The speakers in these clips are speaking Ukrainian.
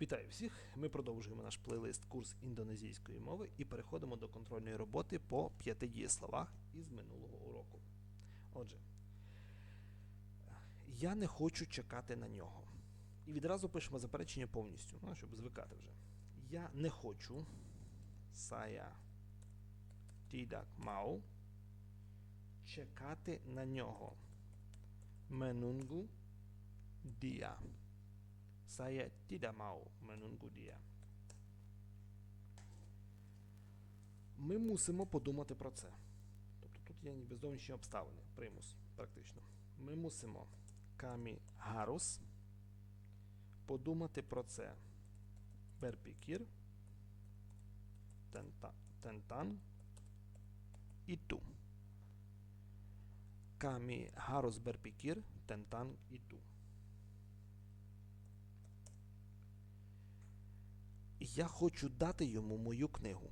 Вітаю всіх! Ми продовжуємо наш плейлист курс індонезійської мови і переходимо до контрольної роботи по п'яти дієсловах із минулого уроку. Отже, я не хочу чекати на нього. І відразу пишемо заперечення повністю, ну, щоб звикати вже. Я не хочу. Saya tidak mau чекати на нього. Menunggu dia. Saya tidak mau menunggu dia. Ми мусимо подумати про це. Тобто тут є ніби зовнішні обставини, примус, практично. Ми мусимо камі гарус подумати про це. Берпікір, тента, тентан і ту. Камі гарус берпікір, тентан і ту. Я хочу дати йому мою книгу.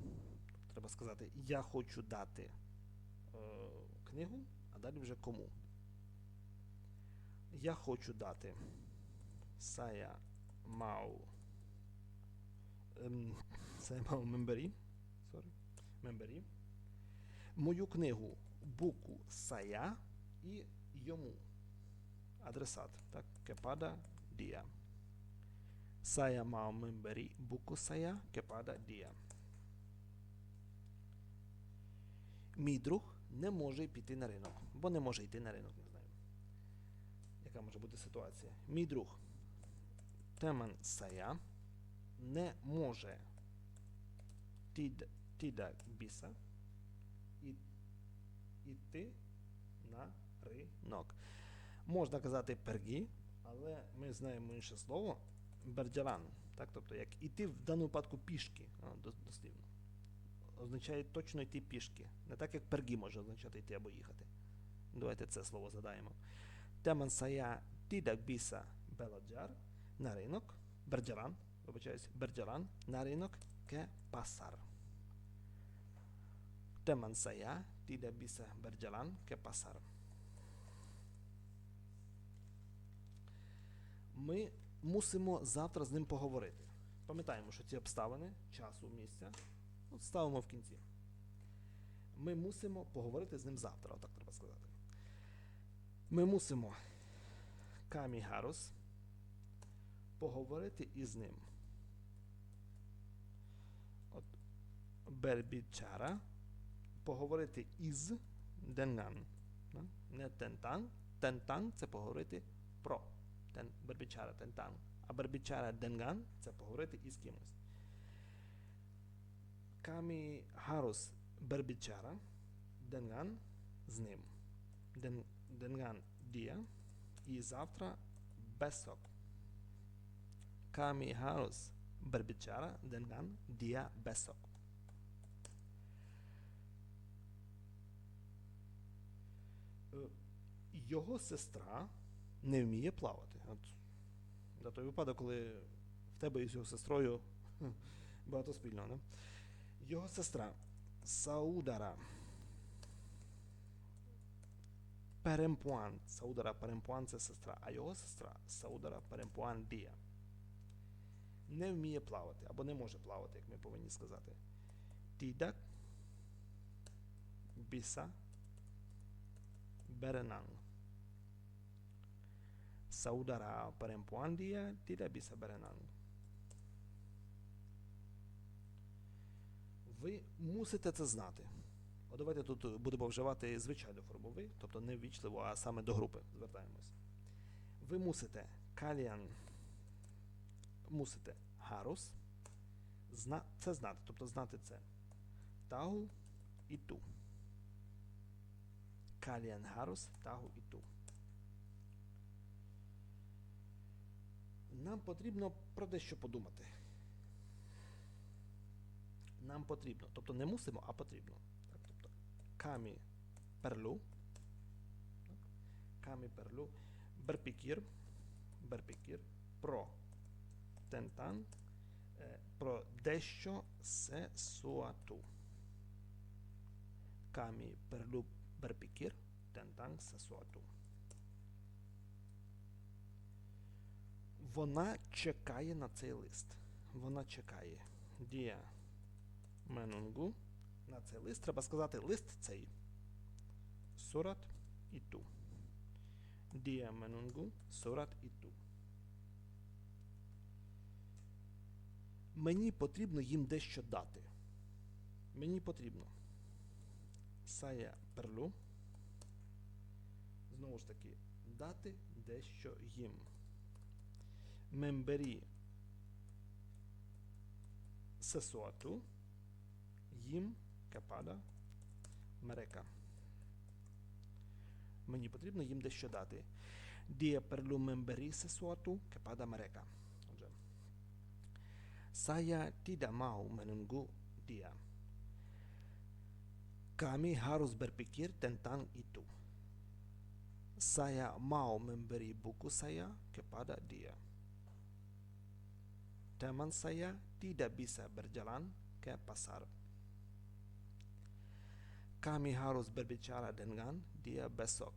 Треба сказати, я хочу дати е, книгу, а далі вже кому. Я хочу дати Saya mau ем, Saya mau memberi sorry, memberi мою книгу буку Saya і йому. Адресат. Так, kepada dia. Saya mau memberi buku saya kepada dia. Мій друг не може піти на ринок, бо не може йти на ринок, не знаю. Яка може бути ситуація? Мій друг Темен Saya не може тід, тіда біса і, іти на ринок. Можна казати пергі, але ми знаємо інше слово берджаран. Так? Тобто, як іти в даному випадку пішки, дослівно. Означає точно йти пішки. Не так, як пергі може означати йти або їхати. Давайте це слово задаємо. Saya tidak bisa belajar на ринок. Берджаран, вибачаюсь, берджаран на ринок ke pasar. Teman saya tidak bisa berjalan. Ми мусимо завтра з ним поговорити. Пам'ятаємо, що ці обставини часу, місця от ставимо в кінці. Ми мусимо поговорити з ним завтра, отак треба сказати. Ми мусимо Камі Гарус поговорити із ним. От Бербічара поговорити із Денган. Не тентан. Тентан це поговорити про. Тен, бербічара тентан. А бербічара денган це поговорити із кимось. Камі Гарус бербічара денган з ним. Ден, денган дія. І завтра besok. Kami harus berbicara dengan dia besok. Е, Його сестра не вміє плавати. От, на той випадок, коли в тебе із його сестрою багато спільного. Не? Його сестра Саудара Перемпуан. Саудара Перемпуан це сестра, а його сестра Саудара Перемпуан Дія. Не вміє плавати або не може плавати, як ми повинні сказати. Tidak bisa berenang. Saudara perempuan dia tidak bisa berenang. Ви мусите це знати. От давайте тут будемо вживати звичайну форму ви, тобто не ввічливо, а саме до групи звертаємось. Ви мусите каліан, мусите гарус, зна, це знати, тобто знати це. Тагу і ту. Каліан гарус, тагу і ту. Нам потрібно про дещо подумати. Нам потрібно. Тобто не мусимо, а потрібно. Тобто камі перлу. Так, Камі перлу. Берпікір. Берпікір. Про тентан. е, Про дещо сесуату. Камі перлу берпікір. Тентан сесуату. Вона чекає на цей лист. Вона чекає. Дія менунгу. На цей лист треба сказати лист цей. Сурат і ту. Дія менунгу, сурат і ту. Мені потрібно їм дещо дати. Мені потрібно. Сая перлу. Знову ж таки, дати дещо їм. Мембері сесуату. Їм капада мерека. Мені потрібно їм дещо дати. Дія перлу мембері сесуату капада мерека. Отже. Saya tidak mau menunggu dia. Kami harus berpikir tentang itu. Saya mau memberi buku saya kepada dia. Teman saya tidak bisa berjalan ke pasar. Kami harus berbicara dengan dia besok.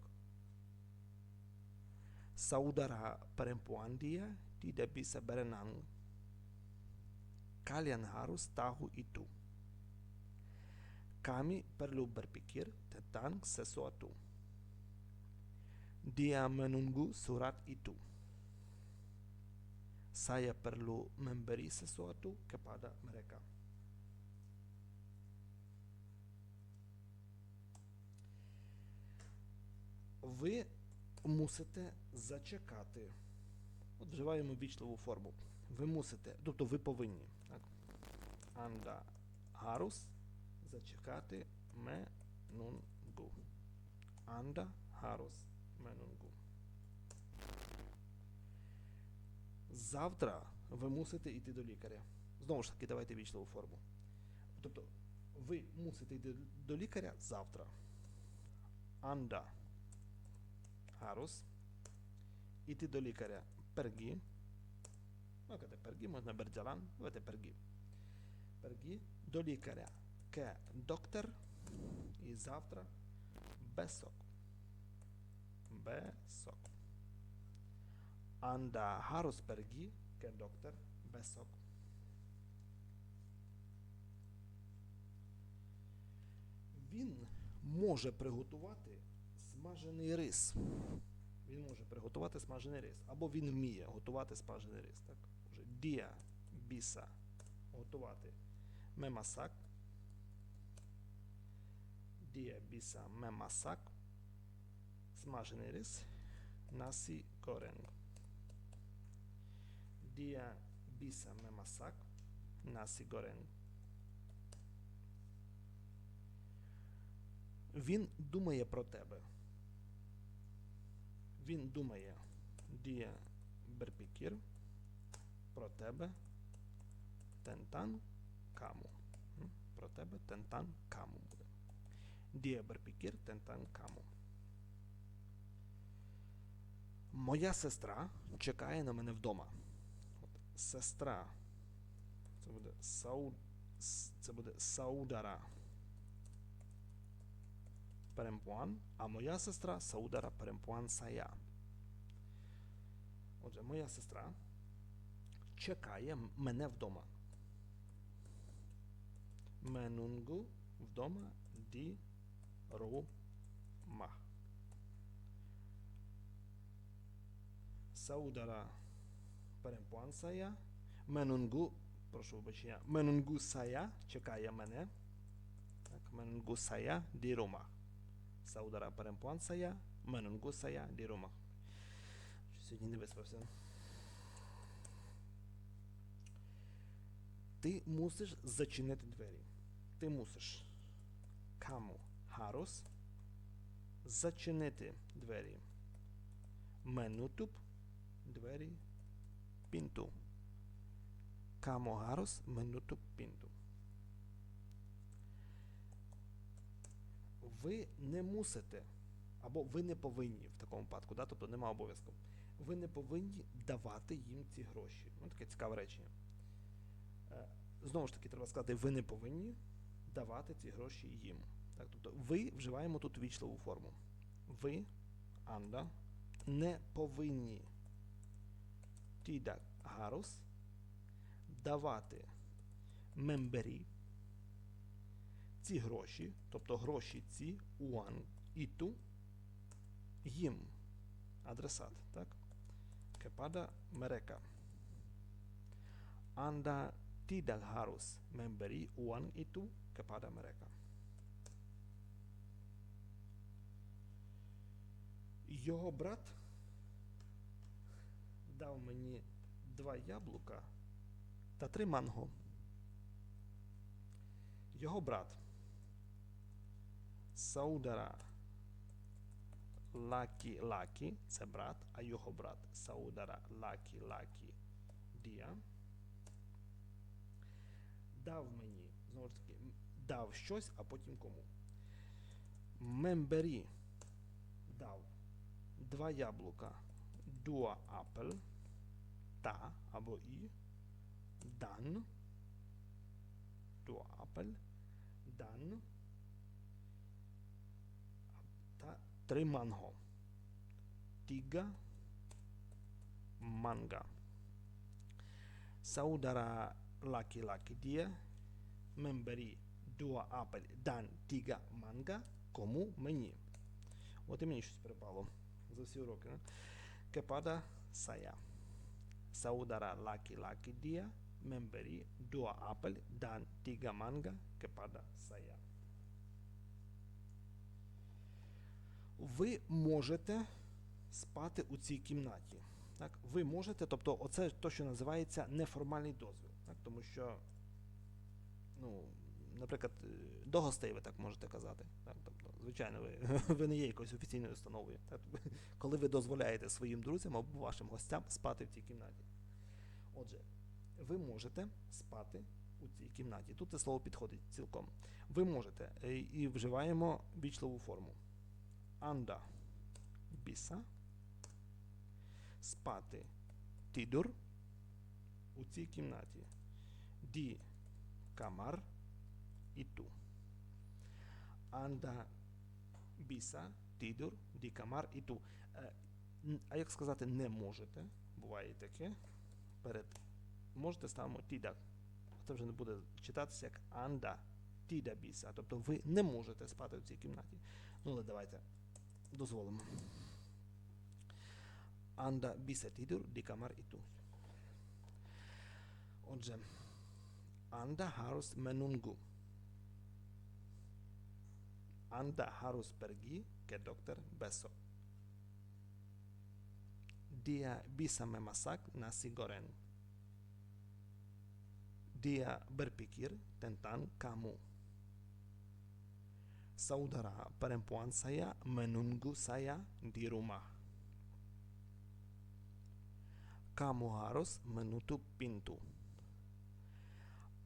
Saudara perempuan dia tidak bisa berenang. Kalian harus tahu itu. Kami perlu berpikir tentang sesuatu. Dia menunggu surat itu. Saya perlu memberi sesuatu kepada mereka. Ви мусите зачекати. От вживаємо вічливу форму. Ви мусите, тобто ви повинні. Так? Анда гарус зачекати менунгу. Анда гарус менунгу. Завтра ви мусите йти до лікаря. Знову ж таки, давайте вічливу форму. Тобто, ви мусите йти до лікаря завтра. Анда гарус. Іти до лікаря пергі. Ну, казати пергі, можна берджалан, давайте пергі. Пергі до лікаря ке доктор і завтра бесок. Бесок. Анда гарус пергі ке доктор бесок. Він може приготувати смажений рис. Він може приготувати смажений рис. Або він вміє готувати смажений рис. Так? Уже дія, біса, готувати. Мемасак. Дія, біса, мемасак. Смажений рис. Насі коренг. Дія, біса, мемасак. Насі горенг. Він думає про тебе. Він думає дія берпікір про тебе тентан каму. Про тебе тентан каму буде. Дія берпікір тентан каму. Моя сестра чекає на мене вдома. От, сестра. Це буде сау... с- Це буде саудара. Перемпуан, а моя сестра Саудара Перемпуан Сая. Отже, моя сестра чекає м- мене вдома. Менунгу вдома ді рума. Саудара Перемпуан Сая. Менунгу, прошу вибачення, Менунгу Сая чекає мене. Так, Менунгу Сая ді. Саудара Перемпуан Сая, Менунгу Сая ді. Сьогодні не виспався. Ти мусиш зачинити двері. Ти мусиш. Каму Харус зачинити двері. Менутуб двері пінту. Каму Гарус менутуб пінту. Ви не мусите, або ви не повинні в такому випадку, да? тобто нема обов'язку. Ви не повинні давати їм ці гроші. Ну, таке цікаве речення. Е, Знову ж таки, треба сказати, ви не повинні давати ці гроші їм. Так, тобто ви вживаємо тут вічливу форму. Ви, Анда, не повинні тідак гарус давати мембері ці гроші, тобто гроші ці уан і ту їм адресат, так? Kepada mereka. Anda tidak harus memberi uang itu kepada mereka. Його брат дав мені два яблука та три манго. Його брат Саудара Лакі Лакі, це брат, а його брат Саудара Лакі Лакі Дія. Дав мені, знову ж таки, дав щось, а потім кому. Мембері дав два яблука, дуа апел, та або і, дан, дуа апель, дан, та три манго. Tiga manga. Saudara laki-laki dia memberi dua apel dan tiga манга кому мені. От і мені щось перепало за всі уроки. Не? Kepada saya. Saudara laki-laki dia memberi dua apel dan tiga manga kepada saya. Ви можете спати у цій кімнаті. Так? Ви можете, тобто, оце те, що називається неформальний дозвіл. Так? Тому що, ну, наприклад, е, до гостей ви так можете казати. Так? Тобто, звичайно, ви, ви не є якоюсь офіційною установою. Так? Коли ви дозволяєте своїм друзям або вашим гостям спати в цій кімнаті. Отже, ви можете спати у цій кімнаті. Тут це слово підходить цілком. Ви можете е, і вживаємо вічливу форму. Anda bisa спати tidur у цій кімнаті. Di kamar itu. Anda bisa tidur di kamar itu. Е, н- А як сказати не можете? Буває і таке. Перед можете ставимо tidak. Це вже не буде читатися як anda tidak bisa. Тобто ви не можете спати в цій кімнаті. Ну, але давайте дозволимо. Anda bisa tidur di kamar itu. Отже, Anda harus menunggu. Anda harus pergi ke dokter besok. Dia bisa memasak nasi goreng. Dia berpikir tentang kamu. Saudara perempuan saya menunggu saya di rumah. Kamu harus menutup pintu.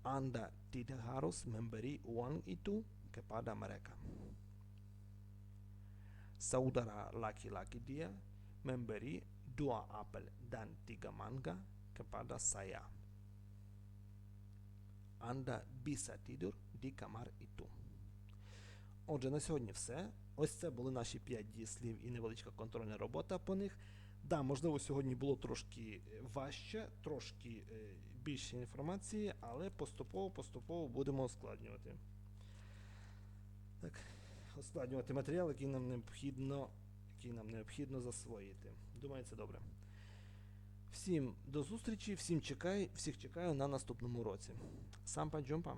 Anda tidak harus memberi uang itu kepada mereka. Saudara laki-laki dia memberi dua apel dan tiga mangga kepada saya. Anda bisa tidur di kamar itu. Отже, на сьогодні все. Ось це були наші 5 дієслів і невеличка контрольна робота по них. Да, можливо, сьогодні було трошки важче, трошки більше інформації, але поступово-поступово будемо ускладнювати. Так, ускладнювати матеріал, який нам необхідно, який нам необхідно засвоїти. Думаю, це добре. Всім до зустрічі, всім чекаю, всіх чекаю на наступному році. Сампа джумпа.